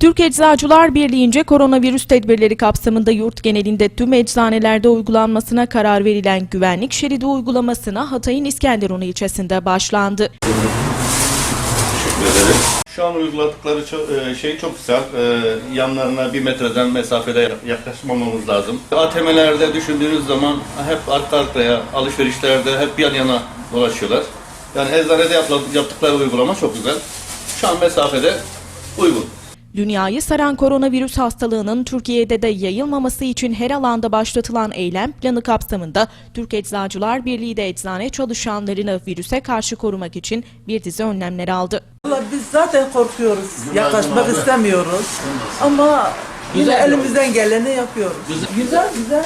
Türk Eczacılar Birliği'nce koronavirüs tedbirleri kapsamında yurt genelinde tüm eczanelerde uygulanmasına karar verilen güvenlik şeridi uygulamasına Hatay'ın İskenderun ilçesinde başlandı. Teşekkür ederim. Şu an uyguladıkları ço- e, şey çok güzel. E, Yanlarına bir metreden mesafede yaklaşmamamız lazım. ATM'lerde düşündüğünüz zaman hep arka arkaya, alışverişlerde hep yan yana dolaşıyorlar. Yani eczanede yaptıkları uygulama çok güzel. Şu an mesafede uygun. Dünyayı saran koronavirüs hastalığının Türkiye'de de yayılmaması için her alanda başlatılan eylem planı kapsamında Türk Eczacılar Birliği de eczane çalışanlarını virüse karşı korumak için bir dizi önlemler aldı. Vallahi biz zaten korkuyoruz. Yaklaşmak istemiyoruz. Ama yine elimizden geleni yapıyoruz. Güzel güzel.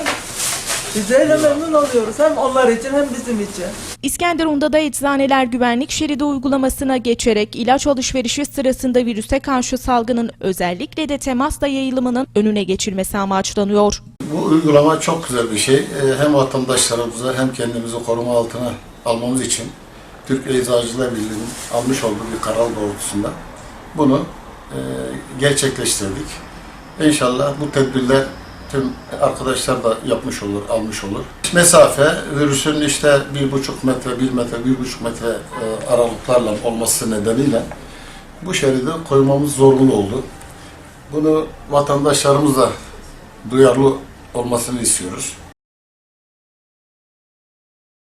Biz de öyle memnun oluyoruz. Hem onlar için hem bizim için. İskenderun'da da eczaneler güvenlik şeridi uygulamasına geçerek ilaç alışverişi sırasında virüse karşı salgının özellikle de temasla yayılımının önüne geçilmesi amaçlanıyor. Bu uygulama çok güzel bir şey. Ee, Hem vatandaşlarımıza hem kendimizi koruma altına almamız için Türk Eczacılar Birliği'nin almış olduğu bir karar doğrultusunda bunu e, gerçekleştirdik. İnşallah bu tedbirler tüm arkadaşlar da yapmış olur, almış olur. Mesafe, virüsün işte bir buçuk metre, bir metre, bir buçuk metre e, aralıklarla olması nedeniyle bu şeridi koymamız zorunlu oldu. Bunu vatandaşlarımız da duyarlı olmasını istiyoruz.